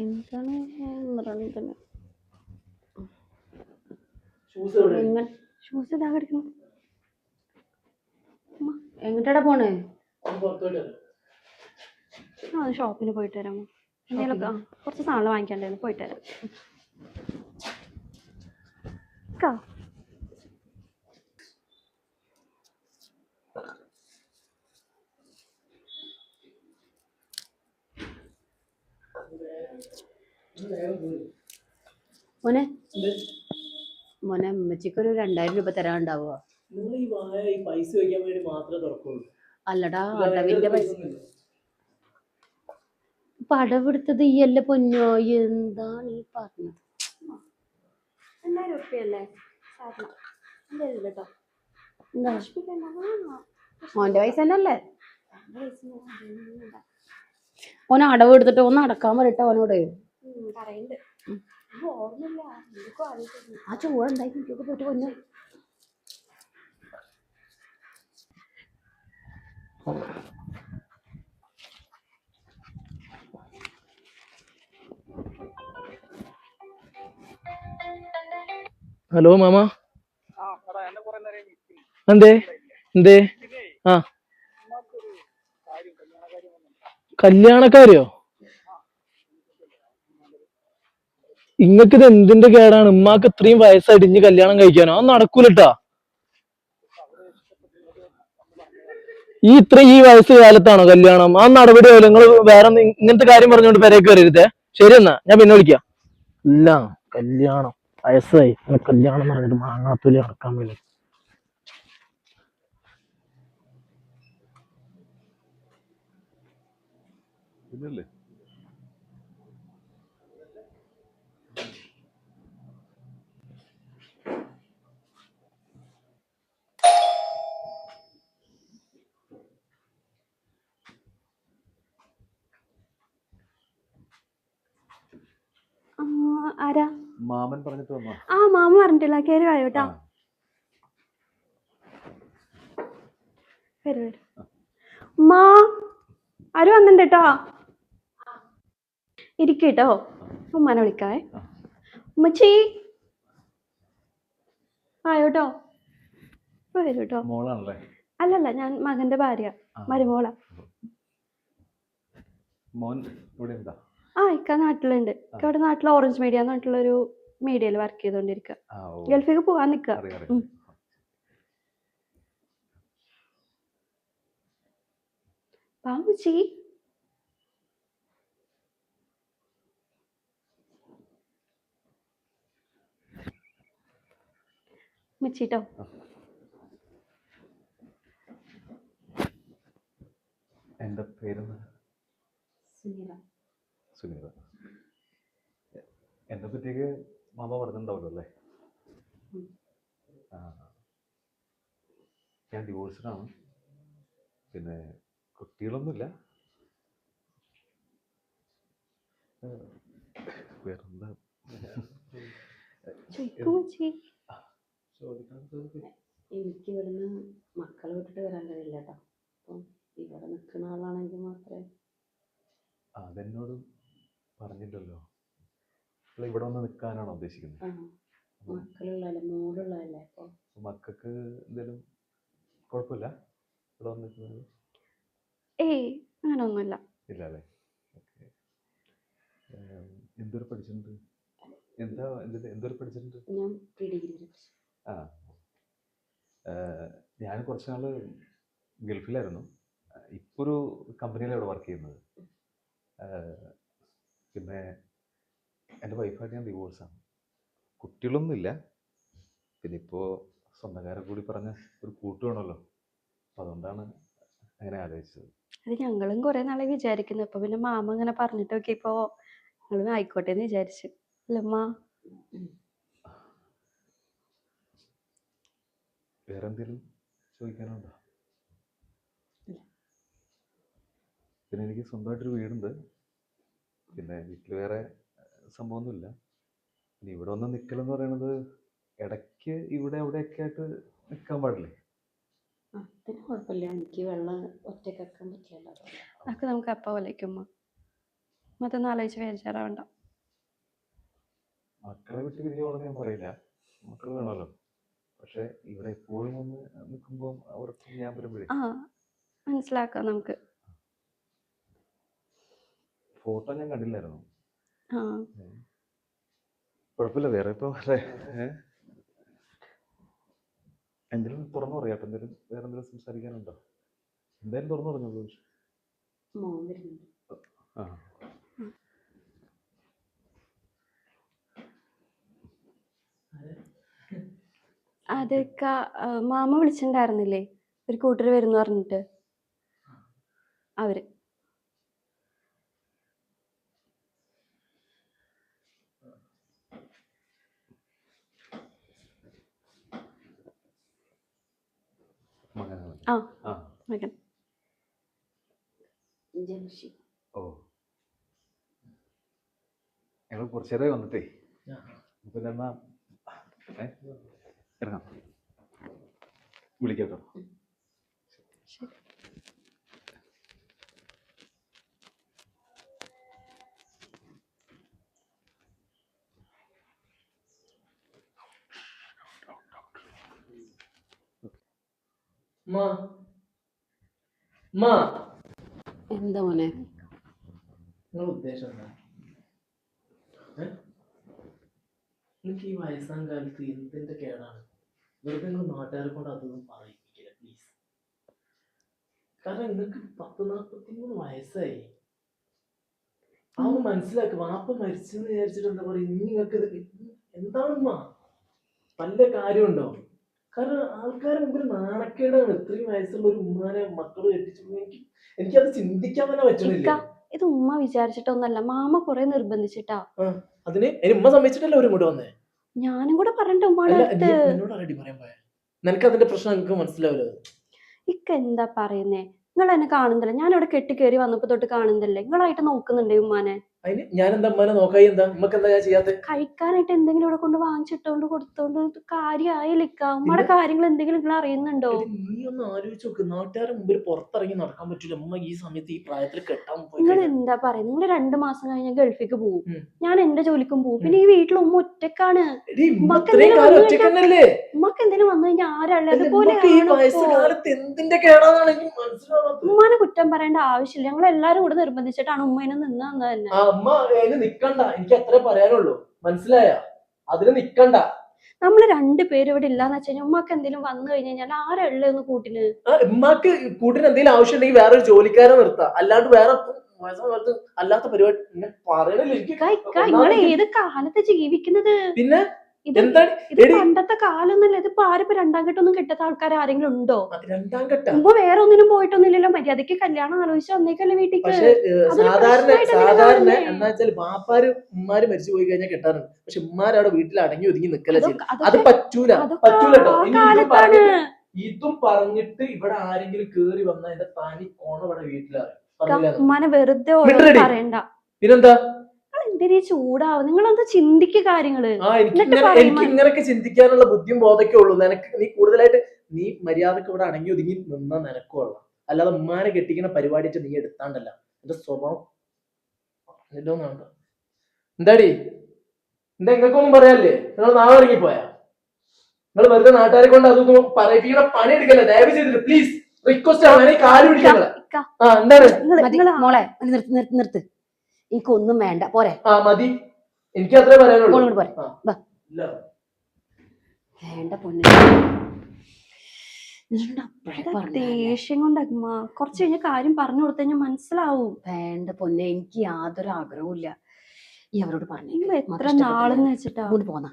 എന്താണ് പറയുന്നത് ഷൂസ് ഇതാ കിടക്കണം. എങ്ങോട്ടാ പോണേ. ആ ഷോപ്പിന് പോയിട്ട് വരാമോ എന്തെങ്കിലുമൊക്കെ കുറച്ച് സാധനം വാങ്ങിക്കാണ്ടായിരുന്നു പോയിട്ട് വരാം. മോനെ? മോനെ മോനെ അമ്മച്ചിക്കൊരു രണ്ടായിരം രൂപ തരാണ്ടാവോ അല്ലടാ അടവിന്റെ പൈസ. ഇപ്പൊ പടവെടുത്തത് ഈ അല്ല പൊന്നോ? എന്താണ് ഈ പറഞ്ഞത്? രണ്ടായിരം ഉറുപ്പ്യല്ലേ? കേട്ടോ. എന്താ? മോന്റെ പൈസ തന്നെ അല്ലേ ഓൻ അടവ് എടുത്തിട്ട് ഒന്ന് അടക്കാൻ പറയട്ടെ ഓനോട്. ആ ചോറ് എന്തായി? കുട്ടിയൊക്കെ പോയിട്ട് കൊന്നു ഹലോ മാമ. എന്തേ? എന്തേ? ആ. കല്യാണക്കാരെയോ? ഇങ്ങക്ക് ഇത് എന്തിന്റെ കേടാണ്? ഉമ്മാക്ക് ഇത്രയും വയസ്സായിട്ട് ഇഞ്ഞ് കല്യാണം കഴിക്കാനോ? അത് നടക്കൂലട്ടാ. ഈ ഇത്ര ഈ വയസ്സ് കാലത്താണോ കല്യാണം? ആ നടപടി നിങ്ങൾ വേറെ ഇങ്ങനത്തെ കാര്യം പറഞ്ഞുകൊണ്ട് പെരേക്ക് വരരുതേ ശരി എന്നാ ഞാൻ പിന്നെ വിളിക്കാം. ഇല്ല കല്യാണം. വയസ്സായി. കല്യാണം പറഞ്ഞിട്ട് മാങ്ങാത്തൂലി നടക്കാൻ വേണ്ടി പിന്നല്ലേ ആ, ആരാ? മാമൻ പറഞ്ഞിട്ട് വന്നോ? ആ മാമ പറഞ്ഞിട്ടില്ല. കയറി വായോ കേട്ടോ. വരൂ വരൂ. മാ ആര് വന്നിട്ടുണ്ട് കേട്ടോ ഇരിക്ക് കേട്ടോ ഉമ്മാനെ വിളിക്കാവേ. ഉമ്മച്ചി. ആയോട്ടോ വരൂട്ടോ ഇപ്പൊ വരൂ കേട്ടോ മോളാണല്ലേ? അല്ലല്ല ഞാൻ മകന്റെ ഭാര്യ. മരുമോളാ. മോൻ ഇവിടെ എന്താ ആ ഇക്ക നാട്ടിലുണ്ട്. ഇക്ക ഇവിടെ നാട്ടിൽ ഓറഞ്ച് മീഡിയ എന്ന് പറഞ്ഞിട്ടുള്ളൊരു മീഡിയയിൽ വർക്ക് ചെയ്തോണ്ടിരിക്കുക ഗൾഫിലേക്ക് പോവാൻ നിക്കുക അറിയാം ഉം. അറിയാം പാമുച്ചി മുച്ചിട്ടോ എന്റെ പേര് സുനില സുനീത. എന്നെ പറ്റിയൊക്കെ മാമ പറഞ്ഞിട്ടുണ്ടാവല്ലോ അല്ലേ? ഞാൻ ഡിവോഴ്സ്ഡാണ് പിന്നെ കുട്ടികളൊന്നുമില്ല. വേറെന്താ? എനിക്ക് ഇവിടുന്ന് മക്കളെ വിട്ടിട്ട് വരാൻ കഴിയില്ല കേട്ടോ. അപ്പം ഇവിടെ നിൽക്കുന്ന ആളാണെങ്കിൽ മാത്രമേ അതെന്നോട് പറഞ്ഞില്ലല്ലോ നിങ്ങൾ ഇവിടെ വന്ന് നിൽക്കാനാണോ ഉദ്ദേശിക്കുന്നത് മക്കളുള്ളതല്ലേ മോളുള്ളതല്ലേ അപ്പോൾ മക്കൾക്ക് എന്തെങ്കിലും കുഴപ്പമില്ല? ഇവിടെ വന്ന് നിൽക്കുന്നത് ഏയ് അങ്ങനൊന്നുമില്ല. ഇല്ല അല്ലേ ഓക്കെ എന്തൊരു പഠിച്ചിട്ടുണ്ട്? എന്താ എന്തിന് എന്തൊരു പഠിച്ചിട്ടുണ്ട്? ഞാൻ പ്രീ ഡിഗ്രി ആ. ഞാൻ കുറച്ച് നാൾ ഗൾഫിലായിരുന്നു. ഇപ്പോൾ ഒരു കമ്പനിയിലാണ് ഇവിടെ വർക്ക് ചെയ്യുന്നത്. പിന്നെ എന്റെ വൈഫായിട്ട് ഞാൻ ഡിവോഴ്സാണ് കുട്ടികളൊന്നുമില്ല. പിന്നെ ഇപ്പോൾ സ്വന്തക്കാരെ കൂടി പറഞ്ഞ ഒരു കൂട്ട് വേണമല്ലോ. അപ്പോൾ അതുകൊണ്ടാണ് അങ്ങനെ ആലോചിച്ചത്. അത് ഞങ്ങളും കുറേ നാളെ വിചാരിക്കുന്നു. ഇപ്പൊ പിന്നെ മാമ ഇങ്ങനെ പറഞ്ഞിട്ടൊക്കെ ഇപ്പോൾ ഞങ്ങൾ ആയിക്കോട്ടെ എന്ന് വിചാരിച്ചു. അല്ലമ്മ വേറെ എന്തെങ്കിലും ചോദിക്കാനുണ്ടോ. പിന്നെ എനിക്ക് സ്വന്തമായിട്ടൊരു വീടുണ്ട്. പിന്നെ വീട്ടിൽ വേറെ സംഭവമൊന്നുമില്ല. പിന്നെ ഇവിടെ വന്ന് നിൽക്കലെന്ന് പറയണത് ഇടയ്ക്ക് ഇവിടെ അവിടെയൊക്കെ ആയിട്ട് നിൽക്കാൻ പാടില്ലേ? അതിന് കുഴപ്പമില്ല. എനിക്ക് വെള്ളം ഒറ്റയ്ക്ക് വെക്കാൻ പറ്റില്ലല്ലോ അതൊക്കെ നമുക്ക് അപ്പ വിലയ്ക്കുമ്മ മറ്റൊന്ന് ആലോചിച്ച് വിചാരാവണ്ട മക്കളെ വിട്ട് പിരിയോളെന്ന് ഞാൻ പറയില്ല. മക്കൾ വേണമല്ലോ. പക്ഷെ ഇവിടെ എപ്പോഴും ഒന്ന് നിൽക്കുമ്പോൾ അവർക്ക് ഞാൻ വരുമ്പോഴേ ആ മനസ്സിലാക്കാം നമുക്ക്. ഫോട്ടോ ഞാൻ കണ്ടില്ലായിരുന്നു. കുഴപ്പമില്ല വേറെ ഇപ്പൊ എന്തെങ്കിലും തുറന്നു പറയാട്ടോ എന്തെങ്കിലും വേറെ എന്തെങ്കിലും സംസാരിക്കാനുണ്ടോ? എന്തായാലും തുറന്നു പറഞ്ഞോളൂ അതെ വരുന്നുണ്ട്. ആ. അതൊക്കെ മാമ വിളിച്ചിട്ടുണ്ടായിരുന്നില്ലേ? ഒരു കൂട്ടർ വരുന്നു പറഞ്ഞിട്ട്. അവർ. ആ. ജംഷി ഓ. ഞങ്ങൾ കുറച്ചു നേരമായി വന്നിട്ടേ. ആ. പിന്നെ എന്നാ ഏ? ഇറങ്ങാം. വിളിക്കാം കേട്ടോ. ശരി. എന്താ മോനെ? ഉദ്ദേശം? നിങ്ങൾക്ക് ഈ വയസ്സാം കാലത്ത് എന്തിന്റെ കേടാണ്? വെറുതെ നിങ്ങൾ നാട്ടുകാരെ കൊണ്ട് അതൊന്നും പറയിപ്പിക്കില്ല പ്ലീസ് കാരണം നിങ്ങൾക്ക് പത്ത് നാൽപ്പത്തി മൂന്ന് വയസ്സായി അതൊന്ന് മനസ്സിലാക്കി വാപ്പ മരിച്ചെന്ന് വിചാരിച്ചിട്ട് എന്താ പറയുക? ഇനി നിങ്ങൾക്ക് ഇത് പല്ല വല്ല കാര്യമുണ്ടോ? കാരണം ആൾക്കാരുടെ മുമ്പിൽ നാണക്കേടാണ്. ഇത്രയും വയസ്സുള്ള ഒരു ഉമ്മാനെ മക്കൾ കെട്ടിച്ചു എനിക്ക് എനിക്കത് ചിന്തിക്കാൻ തന്നെ പറ്റണില്ല. ഇക്ക, ഇത് ഉമ്മ വിചാരിച്ചിട്ടൊന്നല്ല മാമ കൊറേ നിർബന്ധിച്ചിട്ടാ. അതിന് ഉമ്മ സമ്മതിച്ചിട്ടല്ല അവർ ഇങ്ങോട്ട് വന്നേ? ഞാനും കൂടെ പറഞ്ഞിട്ട് ഉമ്മയുടെ നിനക്ക് അതിന്റെ പ്രശ്നം എനിക്ക് മനസ്സിലാവില്ല? ഇക്ക എന്താ പറയുന്നേ? നിങ്ങൾ എന്നെ കാണുന്നില്ല. ഞാൻ ഇവിടെ കെട്ടി കയറി വന്നപ്പോ തൊട്ട് കാണുന്നില്ലേ? നിങ്ങളായിട്ട് നോക്കുന്നുണ്ടേ ഉമ്മാനെ? അതിന് ഞാൻ എന്താ അമ്മനെ നോക്കായി എന്താ ഉമ്മക്ക് എന്താ ഞാൻ ചെയ്യാത്ത? കഴിക്കാനായിട്ട് എന്തെങ്കിലും ഇവിടെ കൊണ്ട് വാങ്ങിച്ചിട്ടോണ്ട് കൊടുത്തോണ്ട് കാര്യമായില്ല ഉമ്മയുടെ കാര്യങ്ങൾ എന്തെങ്കിലും നിങ്ങൾ അറിയുന്നുണ്ടോ? നീ ഒന്ന് ആലോചിച്ച് നോക്ക്. നാട്ടുകാരുടെ മുമ്പിൽ പുറത്തിറങ്ങി നടക്കാൻ പറ്റില്ല ഉമ്മ ഈ സമയത്ത് ഈ പ്രായത്തിൽ കെട്ടാൻ പോയി നിങ്ങൾ എന്താ പറയുന്നത് നിങ്ങൾ രണ്ടു മാസം കഴിഞ്ഞാൽ ഗൾഫിക്ക് പോകും ഞാൻ എന്റെ ജോലിക്കും പോകും പിന്നെ ഈ വീട്ടിൽ ഉമ്മ ഒറ്റക്കാണ്. ഉമ്മക്ക് എന്തെങ്കിലും വന്നു കഴിഞ്ഞാൽ അല്ല, അതുപോലെ ഉമ്മാനെ കുറ്റം പറയേണ്ട ആവശ്യമില്ല. ഞങ്ങൾ എല്ലാരും കൂടെ നിർബന്ധിച്ചിട്ടാണ് ഉമ്മേനെ നിന്ന് തന്നെ. അമ്മ അതിന് നിക്കണ്ട. എനിക്ക് അത്രേ പറയാനുള്ളൂ. മനസ്സിലായ? അതിന് നിക്കണ്ട. നമ്മൾ രണ്ടുപേരും ഇവിടെ ഇല്ലാന്ന് വെച്ചാൽ ഉമ്മക്ക് എന്തെങ്കിലും വന്നു കഴിഞ്ഞു കഴിഞ്ഞാൽ ആരാ ഉള്ളത് കൂട്ടിന് ഉമ്മക്ക് കൂട്ടിന് എന്തെങ്കിലും ആവശ്യം ഉണ്ടെങ്കിൽ വേറൊരു ജോലിക്കാരെ നിർത്താം. അല്ലാണ്ട് വേറെ അല്ലാത്ത പരിപാടി പറയണില്ല ഏത് കാലത്ത് ജീവിക്കുന്നത്? പിന്നെ ഇത് പണ്ടത്തെ കാലൊന്നല്ല ഇത് ഇപ്പൊ ആരും ഇപ്പൊ രണ്ടാം കെട്ടൊന്നും കിട്ടാത്ത ആൾക്കാർ ആരെങ്കിലും ഉണ്ടോ? രണ്ടാം ഘട്ടം. മുമ്പ് വേറെ ഒന്നിനും പോയിട്ടൊന്നുമില്ലല്ലോ. മര്യാദയ്ക്ക് കല്യാണം ആലോചിച്ച് വന്നേക്കല്ലേ വീട്ടിക്ക്. സാധാരണ സാധാരണ? എന്താ വെച്ചാൽ ബാപ്പാര് ഉമ്മാരും മരിച്ചു പോയി കഴിഞ്ഞാൽ കെട്ടാറുണ്ട്. പക്ഷെ ഉമ്മാര് അവിടെ വീട്ടിൽ അടങ്ങി ഒതുങ്ങി നിക്കല അത് പറ്റൂല. പറ്റൂല ഇതും പറഞ്ഞിട്ട് ഇവിടെ ആരെങ്കിലും കേറി വന്ന എന്റെ തനി ഓണം ഇവിടെ വീട്ടിലാണ് ഉമ്മാനെ വെറുതെ പറയണ്ട. പിന്നെന്താ? നിങ്ങൾ ചൂടാവ? നിങ്ങളെന്താ ചിന്തിക്കുക കാര്യങ്ങൾ? എനിക്ക് എന്നിട്ട് ഇങ്ങനെ പറയും, എനിക്ക് ഇങ്ങനൊക്കെ ചിന്തിക്കാനുള്ള ബുദ്ധിയും ബോധമൊക്കെ ഉള്ളൂ. നിനക്ക് നീ കൂടുതലായിട്ട് നീ മര്യാദയ്ക്ക് ഇവിടെ അടങ്ങി ഒതുങ്ങി നിന്നാ നിനക്കുള്ള അല്ലാതെ ഉമ്മാനെ കെട്ടിക്കുന്ന പരിപാടിയിട്ട് നീ എടുത്താണ്ടല്ല. എന്റെ സ്വഭാവം എന്താടി? എന്താ നിങ്ങൾക്കൊന്നും പറയാല്ലേ നിങ്ങൾ നാളെ ഇറങ്ങിപ്പോയാ? നിങ്ങൾ വെറുതെ നാട്ടുകാരെ കൊണ്ട് അതൊന്നും പറയിപ്പിക്കുന്ന പണി എടുക്കല്ലേ ദയവ് ചെയ്തിട്ട് പ്ലീസ് റിക്വസ്റ്റ് ആണ്? കാൽ പിടിക്കങ്ങളെ ഇക്ക, ആ എന്താണ്? മോളെ നിർത്ത് നിർത്ത്. എനിക്കൊന്നും വേണ്ട. പോരെ. ആ മതി. എനിക്ക് അത്രേ പറയാനുള്ളൂ. പോരെ. വാ. വേണ്ട പൊന്നെ. ദേഷ്യം കൊണ്ട് അമ്മ കുറച്ച് കഴിഞ്ഞ കാര്യം പറഞ്ഞു കൊടുത്തു കഴിഞ്ഞാൽ മനസ്സിലാവും. വേണ്ട പൊന്നെ. എനിക്ക് യാതൊരു ആഗ്രഹവും ഇല്ല. ഈ അവരോട് പറഞ്ഞു എത്ര നാളെന്ന് വെച്ചിട്ടാ? അങ്ങോട്ട് പോന്നാ.